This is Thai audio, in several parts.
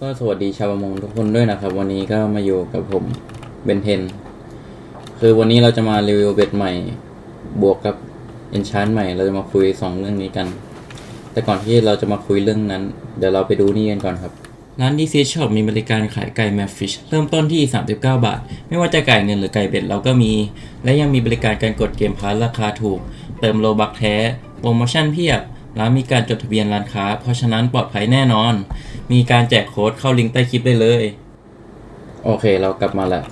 ก็สวัสดีชาวประมงทุกคนด้วยนะครับ วันนี้ก็มาอยู่กับผมเบนเทน คือวันนี้เราจะมารีวิวเบ็ดใหม่ บวกกับเอนชานใหม่ เราจะมาคุยสองเรื่องนี้กัน แต่ก่อนที่เราจะมาคุยเรื่องนั้น เดี๋ยวเราไปดูนี่กันก่อนครับ ร้าน DC Shop มีบริการขายไก่แมฟฟิชเริ่มต้นที่ 39 บาท ไม่ว่าจะไก่เงินหรือไก่เบ็ดเราก็มี และยังมีบริการการกดเกมพาร์ราคาถูก เติมโลบักแท้โปรโมชั่นเพียบ ร้านมีการจดทะเบียนร้านค้า เพราะฉะนั้นปลอดภัยแน่นอน มีการแจกโค้ดเข้าลิงก์ใต้คลิปได้เลย โอเคเรากลับมาแล้ว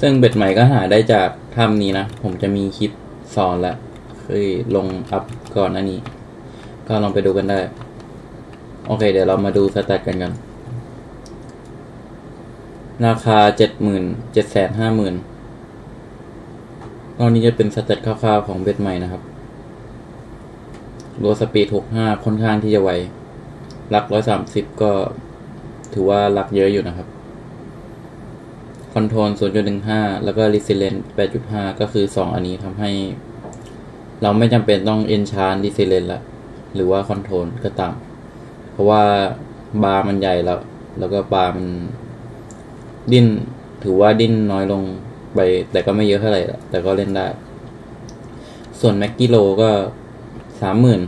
ซึ่งเบ็ดใหม่ก็หาได้จากถ้ำนี้นะ ผมจะมีคลิปสอนล้วคือลงอัพก่อนหน้านี้ ก็ลองไปดูกันได้ โอเค เดี๋ยวเรามาดูสแตทกันกัน ราคาเจ็ดหมื่นเจ็ดแสนห้าหมื่นตอนนี้จะเป็นสแตทคร่าวๆของเบ็ดใหม่นะครับ รัวสปีดหกห้าค่อนข้างที่จะไวลักร้อยสามสิบก็ถือว่าลักเยอะอยู่นะครับคอนโทรล0.15 แล้วก็ Resilience 8.5 ก็คือ 2 อันนี้ทำให้ เราไม่จำเป็นต้อง Enchant Resilience ละ หรือว่าคอนโทรลก็ตาม เพราะว่าบาร์มันใหญ่แล้ว แล้วก็บาร์มันดิ้น ถือว่าดิ้นน้อยลงไป แต่ก็ไม่เยอะเท่าไหร่แต่ก็เล่นได้ ส่วนแม็กกิโลก็ สามหมื่น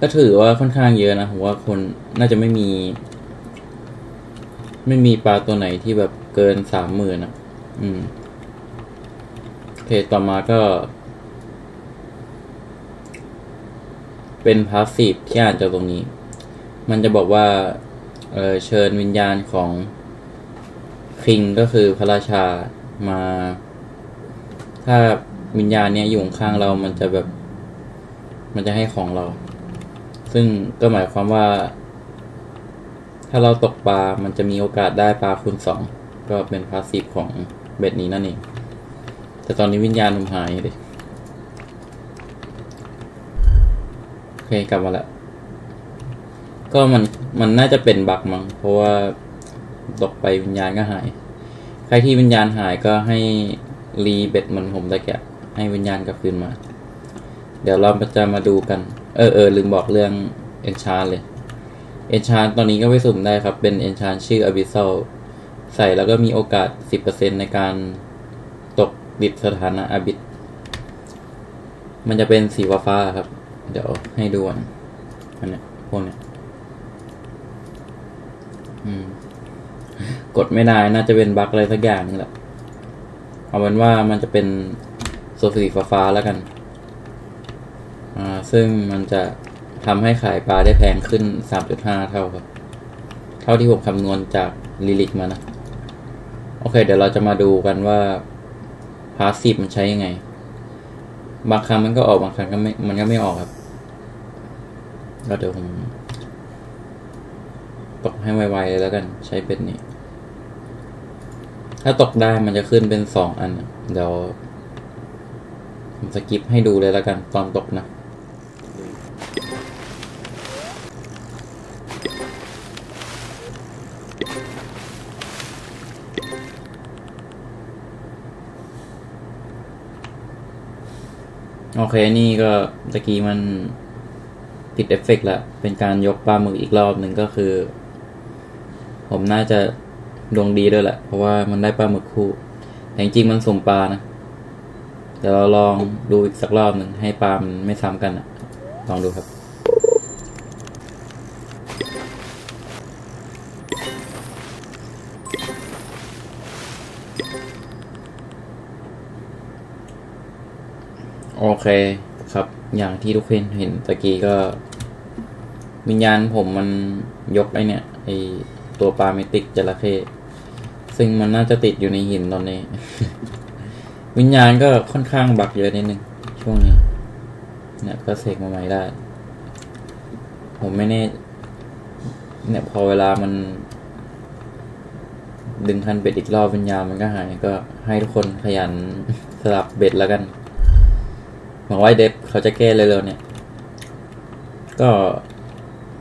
ก็ถือว่าค่อนข้างเยอะนะผมว่าคนน่าจะไม่มี ไม่มีปลาตัวไหนที่แบบเกินสามหมื่นอะ อืมโอเคต่อมาก็ เป็นพาสซีฟที่อ่านจากตรงนี้ มันจะบอกว่า เออเชิญวิญญาณของคิงก็คือพระราชามา ถ้าวิญญาณเนี้ยอยู่ข้างเรามันจะแบบ มันจะให้ของเรา ซึ่งก็หมายความว่า ถ้าเราตกปลา มันจะมีโอกาสได้ปลาคูณสองก็เป็นพาสซีฟของเบ็ดนี้นั่นเอง แต่ตอนนี้วิญญาณผมหายเลยโอเคกลับมาแล้ว ก็มันมันน่าจะเป็นบักมั้งเพราะว่าตกไปวิญญาณก็หาย ใครที่วิญญาณหายก็ให้รีเบ็ดมือนผมตะแกะให้วิญญาณกลับคืนมา เดี๋ยวเราจะมาดูกัน เออเออลืมบอกเรื่องเอนชานเลยเอนชานตอนนี้ก็ไปสุ่มได้ครับ เป็นเอนชานชื่อ Abyssal ใส่แล้วก็มีโอกาส 10%ในการตกดิดสถานะอาบิด มันจะเป็นสีฟ้าครับ เดี๋ยวให้ดูก่อนอันนี้พวกเนี้ยกดไม่ได้น่าจะเป็นบั๊กอะไรสักอย่างนี่แหละ เอาเป็นว่ามันจะเป็นโซสีฟ้าๆแล้วกัน ซึ่งมันจะทำให้ขายปลาได้แพงขึ้น 3.5 เท่าครับ เท่าที่ผมคำนวณจากลิลิกมานะ โอเค เดี๋ยวเราจะมาดูกันว่าพาสซีฟมันใช้ยังไง บางครั้งมันก็ออกบางครั้งก็ไม่ มันก็ไม่ออกครับก็เดี๋ยวผมตกให้ไวๆเลยแล้วกัน ใช้เป็นนี้ ถ้าตกได้มันจะขึ้นเป็นสองอัน เดี๋ยว ผมสกิปให้ดูเลยแล้วกัน ตอนตกนะ โอเค นี่ก็ตะกี้มันติดเอฟเฟกต์แล้ว เป็นการยกปลาหมึกอีกรอบหนึ่งก็คือ ผมน่าจะดวงดีด้วยแหละ เพราะว่ามันได้ปลาหมึกคู่ แต่จริงๆมันสุ่มปลานะ เดี๋ยวเราลองดูอีกสักรอบหนึ่งให้ปลามันไม่ซ้ำกันอะ ลองดูครับ โอเคครับ อย่างที่ทุกคนเห็นตะกี้ก็ วิญญาณผมมันยกไอเนี่ยไอตัวปลาเมติกจระเข้ซึ่งมันน่าจะติดอยู่ในหินตอนนี้ วิญญาณก็ค่อนข้างบักเยอะนิดนึงช่วงนี้ เนี่ยก็เสกมาใหม่ได้ ผมไม่แน่เนี่ยพอเวลามัน ดึงคันเบ็ดอีกรอบวิญญาณมันก็หายก็ให้ทุกคนขยันสลับเบ็ดแล้วกันหวังว่าเดฟเขาจะแก้เร็วๆเนี่ย ก็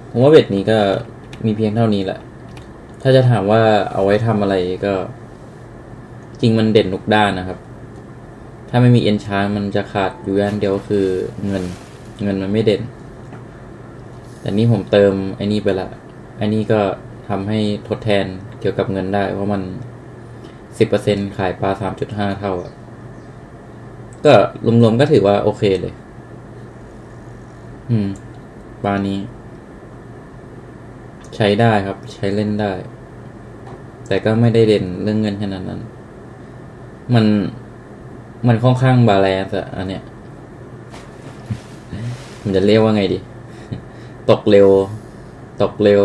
ผมว่าเบ็ดนี้ก็มีเพียงเท่านี้แหละ ถ้าจะถามว่าเอาไว้ทำอะไรก็ จริงมันเด่นทุกด้านนะครับ ถ้าไม่มีเอนชานมันจะขาดอยู่อย่างเดียวคือเงิน เงินมันไม่เด่น แต่นี่ผมเติมไอ้นี่ไปละไอ้นี่ก็ทำให้ทดแทนเกี่ยวกับเงินได้ เพราะมันสิบเปอร์เซ็นขายปลาสามจุดห้าเท่าอะก็รวมๆก็ถือว่าโอเคเลย อืม ปลานี้ ใช้ได้ครับ ใช้เล่นได้ แต่ก็ไม่ได้เด่นเรื่องเงินขนาดนั้น มัน มันค่อนข้างบาลานซ์อะอันเนี้ย มันจะเรียกว่าไงดี ตกเร็ว ตกเร็ว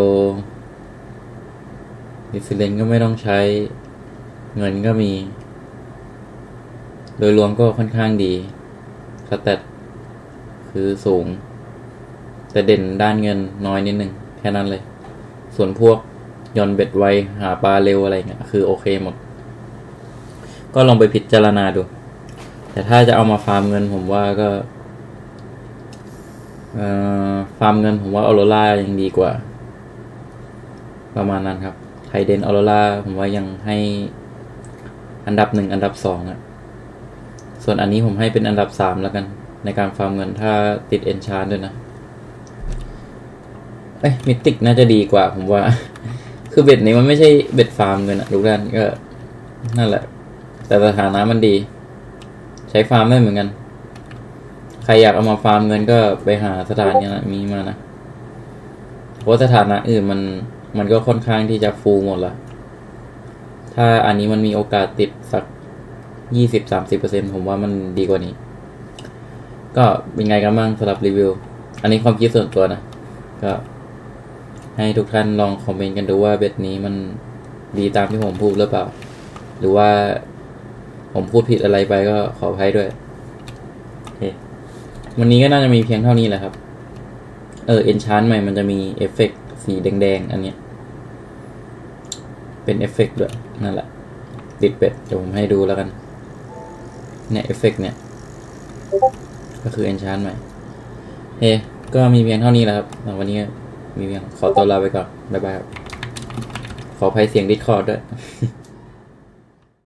ดิสเลนก็ไม่ต้องใช้ เงินก็มี โดยรวมก็ค่อนข้างดีสแตทคือสูง แต่เด่นด้านเงินน้อยนิดนึง แค่นั้นเลย ส่วนพวกยอนเบ็ดไว หาปลาเร็วอะไรเงี้ย คือโอเคหมด ก็ลองไปพิจารณาดู แต่ถ้าจะเอามาฟาร์มเงินผมว่าก็ฟาร์มเงินผมว่าออโรล่ายังดีกว่า ประมาณนั้นครับไทเดนออโรล่าผมว่ายังให้อันดับหนึ่งอันดับสองอะส่วนอันนี้ผมให้เป็นอันดับสามแล้วกัน ในการฟาร์มเงินถ้าติดเอนชานด้วยนะ เอ้ยมิติกน่าจะดีกว่า ผมว่า คือเบ็ดนี้มันไม่ใช่เบ็ดฟาร์มเงินอะทุกท่านก็ นั่นแหละ แต่สถานะมันดี ช้ฟาร์มได้เหมือนกัน ใครอยากเอามาฟาร์มเงินก็ไปหาสถานนี้นะมีมานะเพราะสถานะอื่นมันมันก็ค่อนข้างที่จะฟูหมดละถ้าอันนี้มันมีโอกาสติดสักยี่สิบสามสิบเปอร์เซ็นผมว่ามันดีกว่านี้ ก็เป็นไงกันบ้างสำหรับรีวิว อันนี้ความคิดส่วนตัวนะ ก็ ให้ทุกท่านลองคอมเมนต์กันดูว่าเบ็ดนี้มันดีตามที่ผมพูดหรือเปล่า หรือว่า ผมพูดผิดอะไรไปก็ขออภัยด้วยโอเควันนี้ก็น่าจะมีเพียงเท่านี้แหละครับ เออเอนชานใหม่มันจะมีเอฟเฟกต์สีแดงๆ อันเนี้ย เป็นเอฟเฟกต์ด้วย นั่นแหละ ติดเป็ด เดี๋ยวผมให้ดูแล้วกัน เนี่ยเอฟเฟกต์เนี่ย ก็คือเอนชานใหม่เฮ้ก็มีเพียงเท่านี้แหละครับ วันนี้มีเพียงขอตัวลาไปก่อน บ๊ายบายครับ ขออภัยเสียงดิสคอร์ดด้วย